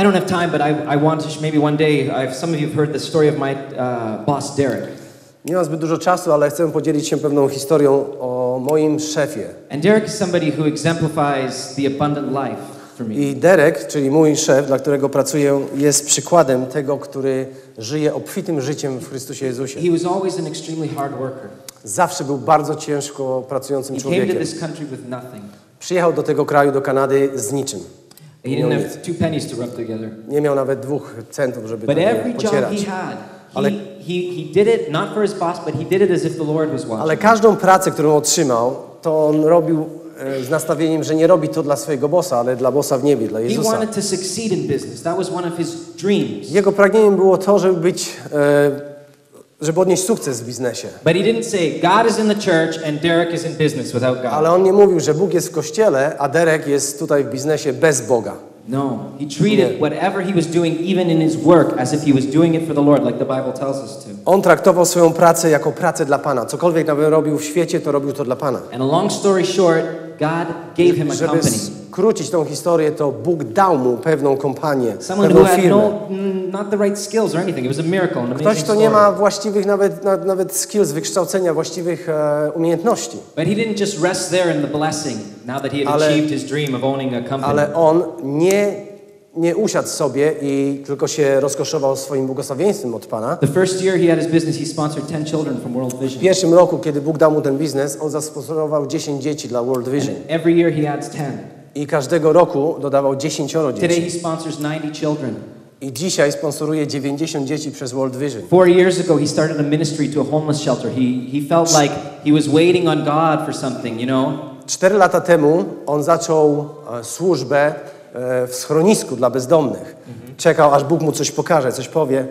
I don't have time, but I, I want to, maybe one day, I've, some of you have heard the story of my uh, boss, Derek. Nie mam zbyt dużo czasu, ale chcę podzielić się pewną historią o moim szefie. And Derek is somebody who exemplifies the abundant life for me. I Derek, czyli mój szef, dla którego pracuję, jest przykładem tego, który żyje obfitym życiem w Chrystusie Jezusie. He was always an extremely hard worker. Zawsze był bardzo ciężko pracującym He came to człowiekiem. this country with nothing. Przyjechał do tego kraju, do Kanady z niczym. He Nie didn't miał, have two pennies to rub together. nie miał nawet dwóch centów, żeby But every job he had, Ale- he, he, he did it not for his boss, but he did it as if the Lord was watching. Ale każdą pracę, którą otrzymał, to on robił e, z nastawieniem, że nie robi to dla swojego bossa, ale dla bossa w niebie, dla Jezusa. Jego pragnieniem było to, żeby być, e, żeby odnieść sukces w biznesie. But he didn't say, God is in the church and Derek is in business without God. Ale on nie mówił, że Bóg jest w kościele, a Derek jest tutaj w biznesie bez Boga. No, he treated whatever he was doing, even in his work, as if he was doing it for the Lord, like the Bible tells us to. On traktował swoją pracę jako pracę dla Pana. Cokolwiek nawet robił w świecie, to robił to dla Pana. And a long story short, God gave him a Żeby company. skrócić tą historię, to Bóg dał mu pewną kompanię, Someone pewną who had firmę. no, mm, not the right skills or anything. It was a miracle, an amazing Ktoś, kto story. nie ma właściwych nawet, na- nawet skills, wykształcenia, właściwych e, umiejętności. But he didn't just rest there in the blessing now that he had Ale- achieved his dream of owning a company. Ale on nie, nie usiadł sobie i tylko się rozkoszował swoim błogosławieństwem od Pana. The first year he had his business, he sponsored 10 children from World W pierwszym roku, kiedy Bóg dał mu ten biznes, on zasponsorował 10 dzieci dla World Vision. And every year he adds 10. I każdego roku dodawał 10 Today dzieci. he sponsors 90 children. I dzisiaj sponsoruje 90 dzieci przez World Vision. Four years ago, he started a ministry to a homeless shelter. He, he felt like he was waiting on God for something, you know? Cztery lata temu on zaczął e, służbę w schronisku dla bezdomnych. Czekał, aż Bóg mu coś pokaże, coś powie.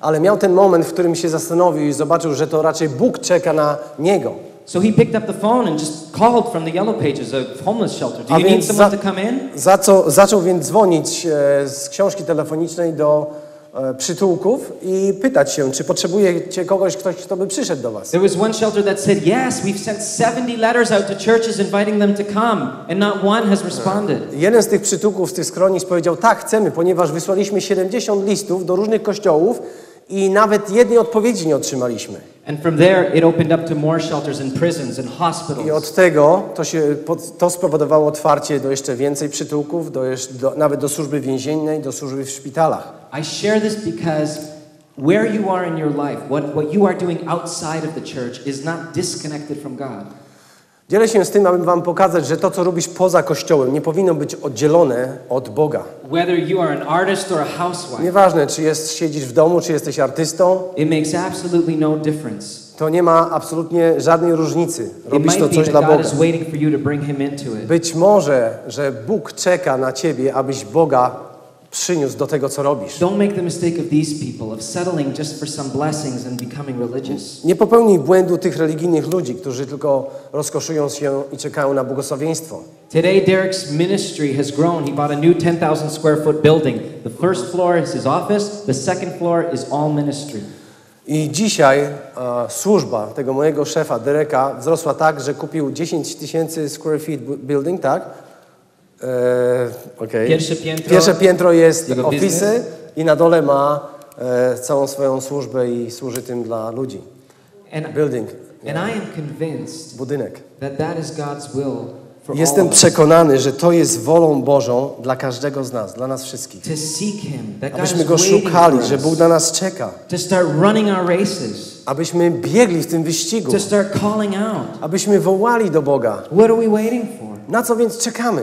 Ale miał ten moment, w którym się zastanowił i zobaczył, że to raczej Bóg czeka na niego. So he picked up the phone and just called from the yellow pages of homeless shelter. Do A you need więc someone za- to come in? Za co, zaczął więc dzwonić e, z książki telefonicznej do e, przytułków i pytać się, czy potrzebujecie kogoś, ktoś, kto by przyszedł do was. There was one shelter that said, Yes, we've sent 70 letters out to churches inviting them to come, and not one has responded. Jeden z tych przytułków, z tych schronisk powiedział, tak, chcemy, ponieważ wysłaliśmy 70 listów do różnych kościołów i nawet jednej odpowiedzi nie otrzymaliśmy. And from there, it opened up to more shelters and prisons and I hospitals. od tego to, się, to spowodowało otwarcie do jeszcze więcej przytułków, do, do, nawet do służby więziennej, do służby w szpitalach. I share this because where you are in your life, what, what you are doing outside of the church, is not disconnected from God. Dzielę się z tym, aby wam pokazać, że to, co robisz poza Kościołem, nie powinno być oddzielone od Boga. Nieważne, czy jest, siedzisz w domu, czy jesteś artystą, it makes absolutely no difference. to nie ma absolutnie żadnej różnicy. Robisz to coś dla Boga. Być może, że Bóg czeka na ciebie, abyś Boga przyniósł do tego, co robisz. Nie popełnij błędu tych religijnych ludzi, którzy tylko rozkoszują się i czekają na błogosławieństwo. Today, Derek's ministry has grown. He bought a new 10,000 square foot building. The first floor is his office, the second floor is all ministry. I dzisiaj e, służba tego mojego szefa, Dereka, wzrosła tak, że kupił 10 tysięcy square feet bu- building, tak? E, okej. Pierwsze piętro- Pierwsze piętro jest ofisy i na dole ma e, całą swoją służbę i służy tym dla ludzi. And, Building, and I am convinced budynek. that that is God's will for all Jestem us. przekonany, że to jest wolą Bożą dla każdego z nas, dla nas wszystkich. To seek Him, that God Abyśmy Go szukali, że. Bóg na nas czeka. To start running our races. Abyśmy biegli w tym wyścigu. To start calling out. Abyśmy wołali do Boga. What are we waiting for? Na co więc czekamy?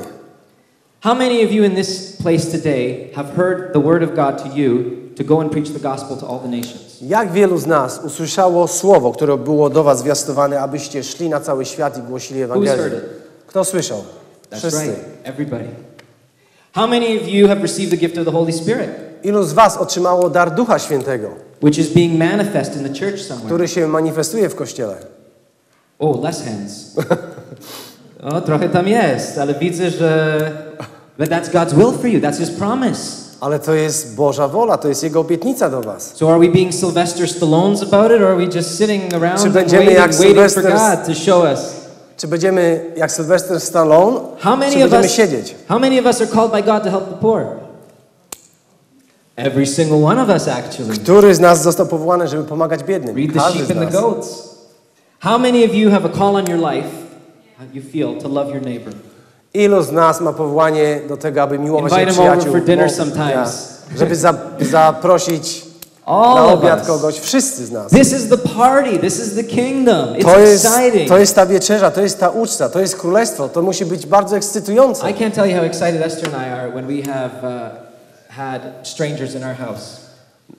How many of you in this place today have heard the word of God to you to go and preach the gospel to all the nations? Jak wielu z nas usłyszało słowo, które było do was zwiastowane, abyście szli na cały świat i głosili Ewangelię? Kto słyszał? That's Wszyscy. right, everybody. How many of you have received the gift of the Holy Spirit, Ilu z was otrzymało dar Ducha Świętego, which is being manifest in the church somewhere? który się manifestuje w Kościele? O, less hands. o, trochę tam jest, ale widzę, że but that's God's will for you. That's His promise. Ale to jest Boża wola, to jest Jego obietnica do was. So are we being Sylvester Stallones about it, or are we just sitting around Czy będziemy waiting, jak waiting for Sylvester- God to show us? Czy będziemy jak Sylvester Stallone, How czy many of będziemy us? siedzieć? How many of us are called by God to help the poor? Every single one of us, actually. Który z nas został powołany, żeby pomagać biednym? Read the Każdy sheep and the goats. How many of you have a call on your life? You feel to love your neighbor? Ilu z nas ma powołanie do tego, aby miłować Invite przyjaciół? for dinner sometimes. Ja, żeby za, zaprosić na All of obiad kogoś. Wszyscy z nas. This is the party. This is the kingdom. It's To jest, exciting. to jest ta wieczerza, to jest ta uczta, to jest królestwo. To musi być bardzo ekscytujące. I can't tell you how excited Esther and I are when we have uh, had strangers in our house.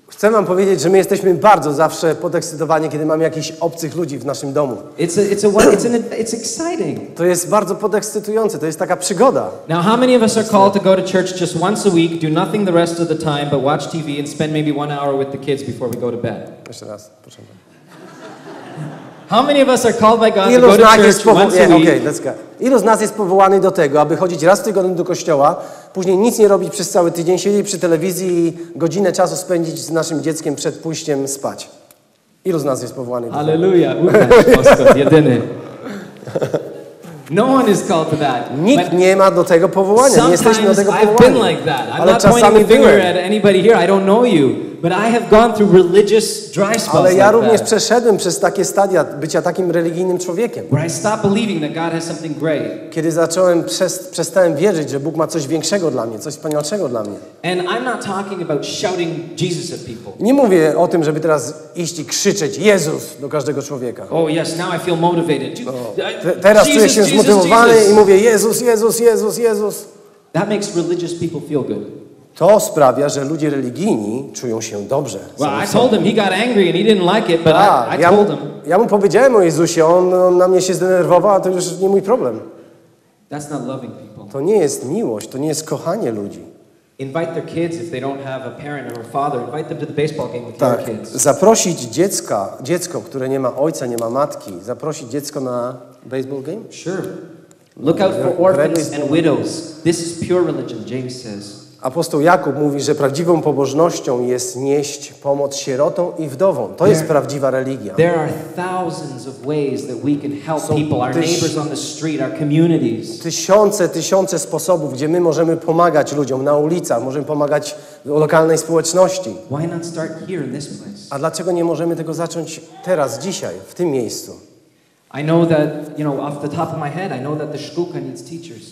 Chcę wam powiedzieć, że my jesteśmy bardzo zawsze podekscytowani, kiedy mamy jakichś obcych ludzi w naszym domu. It's a, it's a, it's an, it's exciting. To jest bardzo podekscytujące, to jest taka przygoda. Now, how many of us are called to go to church just once a week, do nothing the rest of the time, but watch TV and spend maybe one hour with the kids before we go to bed? Jeszcze raz, proszę. How many of us are called by God to Ilu go z to nas jest church once a week? let's go. Ilu z nas jest powołany do tego, aby chodzić raz w tygodniu do kościoła, później nic nie robić przez cały tydzień, siedzieć przy telewizji i godzinę czasu spędzić z naszym dzieckiem przed pójściem spać? Ilu z nas jest powołany do tego? Hallelujah. Oskar, jedyny. No one is called to that. Nikt But nie ma do tego powołania, nie jesteśmy do sometimes tego I've been powołani. like that. I'm Ale not pointing czasami the finger byłem. at anybody here. I don't know you. But I have gone through religious dry spells Ale ja like również that. przeszedłem przez takie stadia bycia takim religijnym człowiekiem. Where I stopped believing that God has something great. Kiedy zacząłem, przez, przestałem wierzyć, że Bóg ma coś większego dla mnie, coś wspanialszego dla mnie. And I'm not talking about shouting Jesus at people. Nie mówię o tym, żeby teraz iść i krzyczeć Jezus do każdego człowieka. Oh yes, now I feel motivated. Te, teraz czuję Jesus, się Jesus, zmotywowany Jesus. i mówię Jezus, Jezus, Jezus, Jezus. That makes religious people feel good. To sprawia, że ludzie religijni czują się dobrze. Well, I told him he got angry and he didn't like it, but A, I, I ja, mu, told him ja mu powiedziałem o Jezusie, on, on na mnie się zdenerwował, a to już nie mój problem. that's not loving people. To nie jest miłość, to nie jest kochanie ludzi. Invite their kids if they don't have a parent or a father. Invite them to the baseball game with Tak, your kids. zaprosić dziecka, dziecko, które nie ma ojca, nie ma matki, zaprosić dziecko na baseball game? Sure. Look out for orphans and widows. This is pure religion, James says. Apostoł Jakub mówi, że prawdziwą pobożnością jest nieść pomoc sierotom i wdowom. To jest prawdziwa religia. Tyś-. Tysiące, tysiące sposobów, gdzie my możemy pomagać ludziom na ulicach, możemy pomagać lokalnej społeczności. A dlaczego nie możemy tego zacząć teraz, dzisiaj, w tym miejscu? I know that, you know, off the top of my head, I know that the shkuka needs teachers.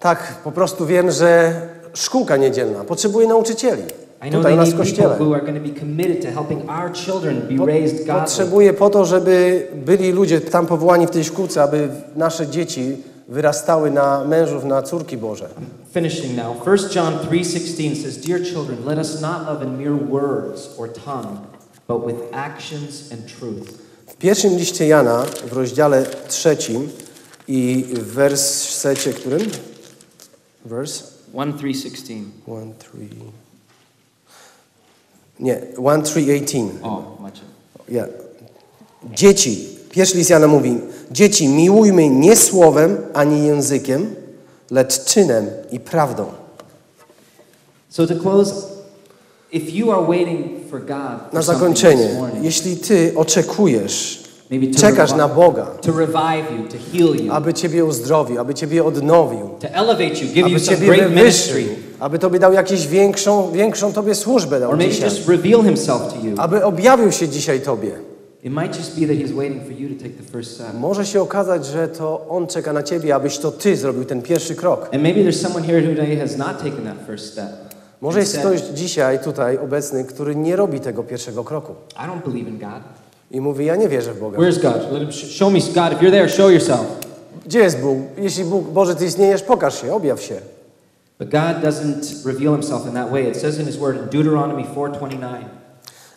Tak, po prostu wiem, że szkółka niedzielna potrzebuje nauczycieli. Tutaj u nas w kościele. Potrzebuje po to, żeby byli ludzie tam powołani w tej szkółce, aby nasze dzieci wyrastały na mężów, na córki Boże. Finishing now. 1 John 3:16 says, "Dear children, let us not love in mere words or tongue, but with actions and truth." W pierwszym liście Jana, w rozdziale trzecim i w wersecie którym? Wers? 1:3:16. 1, 3... Nie, 1, 3, 18. Oh, much. Yeah. Dzieci, pierwszy list Jana mówi, dzieci miłujmy nie słowem ani językiem, lecz czynem i prawdą. So to close, if you are waiting for God Na for something zakończenie, morning, jeśli Ty oczekujesz, czekasz na Boga, aby Ciebie uzdrowił, aby Ciebie odnowił, aby Ciebie wywyższył, aby Tobie dał jakąś większą, większą Tobie służbę dał dzisiaj, aby objawił się dzisiaj Tobie. Może się okazać, że to On czeka na Ciebie, abyś to Ty zrobił ten pierwszy krok. Może jest ktoś dzisiaj tutaj obecny, który nie robi tego pierwszego kroku. I mówi, ja nie wierzę w Boga. Where's God? Let him sh- show me God. If you're there, show yourself. Gdzie jest Bóg? Jeśli Bóg, Boże, Ty istniejesz, pokaż się, objaw się. But God doesn't reveal himself in that way. It says in his word in Deuteronomy 4:29.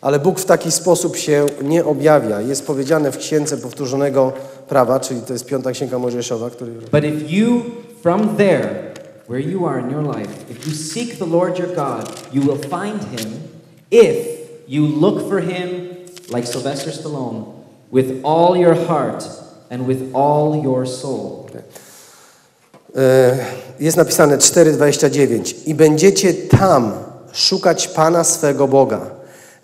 Ale Bóg w taki sposób się nie objawia. Jest powiedziane w Księdze Powtórzonego Prawa, czyli to jest Piąta Księga Mojżeszowa, który... But if you from there where you are in your life, if you seek the Lord your God, you will find him if you look for him like Sylvester Stallone with all your heart and with all your soul. E, Jest napisane 4,29 I będziecie tam szukać Pana swego Boga.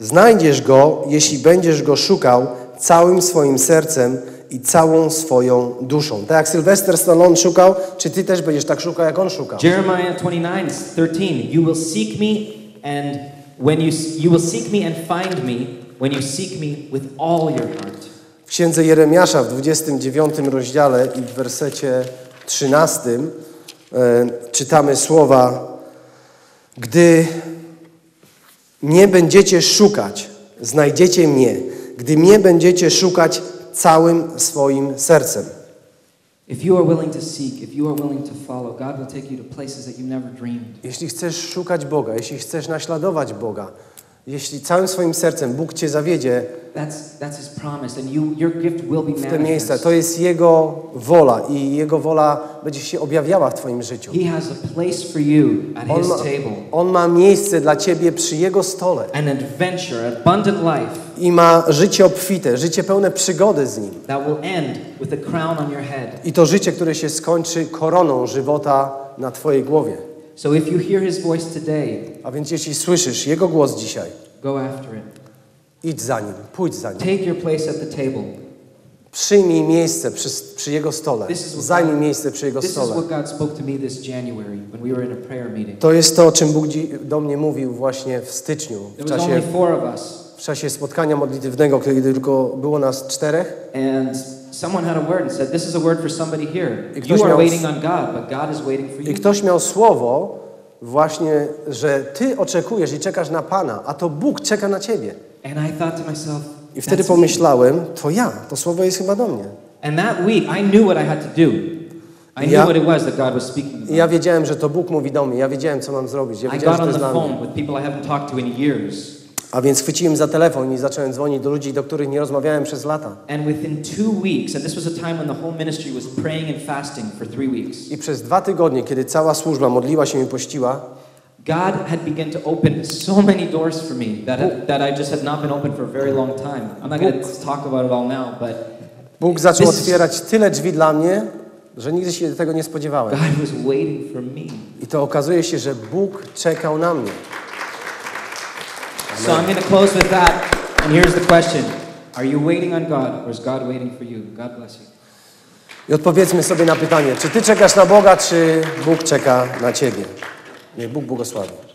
Znajdziesz Go, jeśli będziesz Go szukał całym swoim sercem i całą swoją duszą. Tak jak Sylwester Stallone szukał, czy ty też będziesz tak szukał, jak on szukał? Jeremiah 29, 13. You will seek me and when you you will seek me and find me when you seek me with all your heart. W księdze Jeremiasza w 29 rozdziale i w wersecie 13 e, czytamy słowa: Gdy mnie będziecie szukać, znajdziecie mnie, gdy mnie będziecie szukać całym swoim sercem. Jeśli chcesz szukać Boga, jeśli chcesz naśladować Boga, jeśli całym swoim sercem Bóg cię zawiedzie That's that's his promise and you your gift will be w te miejsca, to jest Jego wola i Jego wola będzie się objawiała w Twoim życiu. He has a place for you at On his ma, table. on ma miejsce dla Ciebie przy Jego stole An adventure, abundant life i ma życie obfite, życie pełne przygody z Nim. that will end with a crown on your head. I to życie, które się skończy koroną żywota na Twojej głowie. So if you hear his voice today, A więc jeśli słyszysz Jego głos dzisiaj, go after it. idź za Nim, pójdź za Nim. Take your place at the table. Przyjmij miejsce przy, przy Jego stole. This is what Zajmij God- miejsce przy Jego This is stole. what God spoke to me this January when we were in a prayer meeting. To jest to, o czym Bóg dzi- do mnie mówił właśnie w styczniu, w czasie, only four of us, w czasie spotkania modlitewnego, kiedy tylko było nas czterech. and someone had a word and said, "This is a word for somebody here. I You are waiting on God, but God is waiting for I you." ktoś miał słowo właśnie, że Ty oczekujesz i czekasz na Pana, a to Bóg czeka na Ciebie. And I thought to myself, I wtedy pomyślałem, to ja, to słowo jest chyba do mnie. And that week, I knew what I had to do. I Ja- knew what it was that God was speaking I ja wiedziałem, że to Bóg mówi do mnie, ja wiedziałem, co mam zrobić, ja I wiedziałem, got że to on the phone with people I haven't talked to in years. A więc chwyciłem za telefon i zacząłem dzwonić do ludzi, do których nie rozmawiałem przez lata. I przez dwa tygodnie, kiedy cała służba modliła się i pościła, God had begun to open so many doors for me that, had, that I just had not been open for a very long time. I'm not going to talk about it all now, but Bóg zaczął otwierać tyle drzwi dla mnie, że nigdy się tego nie spodziewałem. God was waiting for me. I to okazuje się, że Bóg czekał na mnie. So I'm going to close with that. And here's the question Are you waiting on God, or is God waiting for you? God bless you. I odpowiedzmy sobie na pytanie, czy ty czekasz na Boga, czy Bóg czeka na ciebie? Niech Bóg błogosławi.